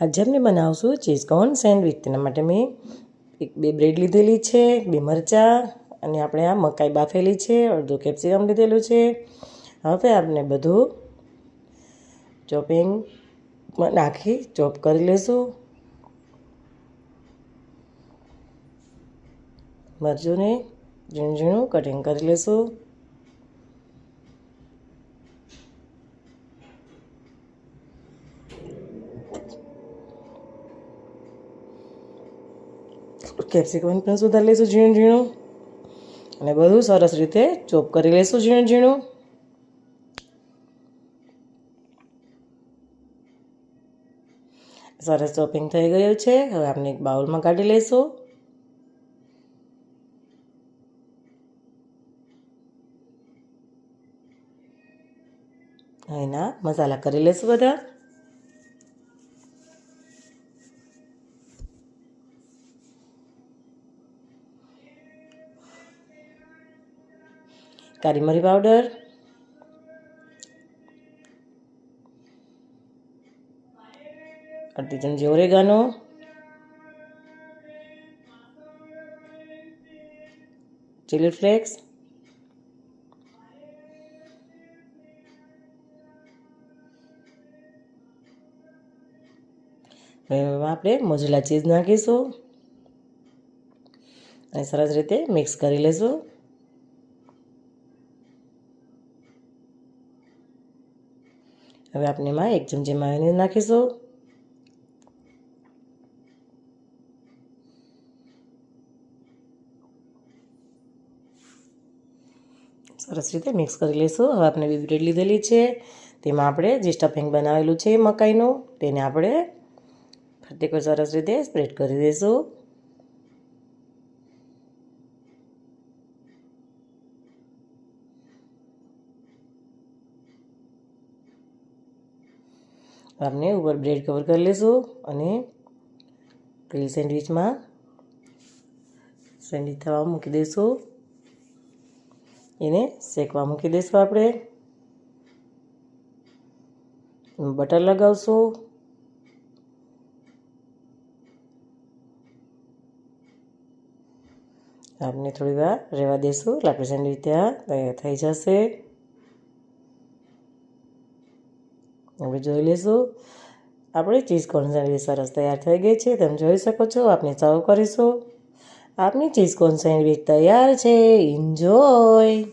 આજે આપણે બનાવશું ચીઝ કોર્ન સેન્ડવિચ તેના માટે મેં એક બે બ્રેડ લીધેલી છે, બે મરચાં અને આપણે આ મકાઈ બાફેલી છે, અડધું કેપ્સિકમ લીધેલું છે. હવે આપણે બધું ચોપિંગમાં નાખી ચોપ કરી લઈશું મરચુંને ઝીણું ઝીણું કટિંગ કરી લઈશું કેપ્સિકમ પણ સુધારી લઈશું ઝીણું ઝીણું. અને બધું સરસ રીતે ચોપ કરી લઈશું ઝીણું ઝીણું. સરસ ચોપિંગ થઈ ગયું છે. હવે આપણે એક બાઉલમાં કાઢી લઈશું. અહીંના મસાલા કરી લઈશું બધા. કાળી મરી પાવડર અડધી ચમચી ઓરેગાનો ચીલી ફ્લેક્સ આપણે મોજેલા ચીઝ નાખીશું અને સરસ રીતે મિક્સ કરી લઈશું હવે આપણે એમાં એક ચમચી માયોનીઝ નાખીશું. સરસ રીતે મિક્સ કરી લઈશું. હવે આપણે બી લીધેલી છે. તેમાં આપણે જે સ્ટફિંગ બનાવેલું છે મકાઈનું, તેને આપણે ફરતી સરસ રીતે સ્પ્રેડ કરી દઈશું. આપણે ઉપર બ્રેડ કવર કરી લઈશું અને ગ્રીલ સેન્ડવિચમાં સેન્ડવિચ થવા મૂકી દઈશું એને શેકવા મૂકી દઈશું આપણે. બટર લગાવશું. આપણે થોડી વાર રહેવા દઈશું લાકડી સેન્ડવિચ ત્યાં તૈયાર થઈ જશે. હવે જોઈ લઈશું. આપણે ચીઝ કોર્ન સરસ તૈયાર થઈ ગઈ છે, તમે જોઈ શકો છો આપણે સર્વ કરીશું. આપની ચીઝ કોર્ન સેન્ડવિચ તૈયાર છે એન્જોય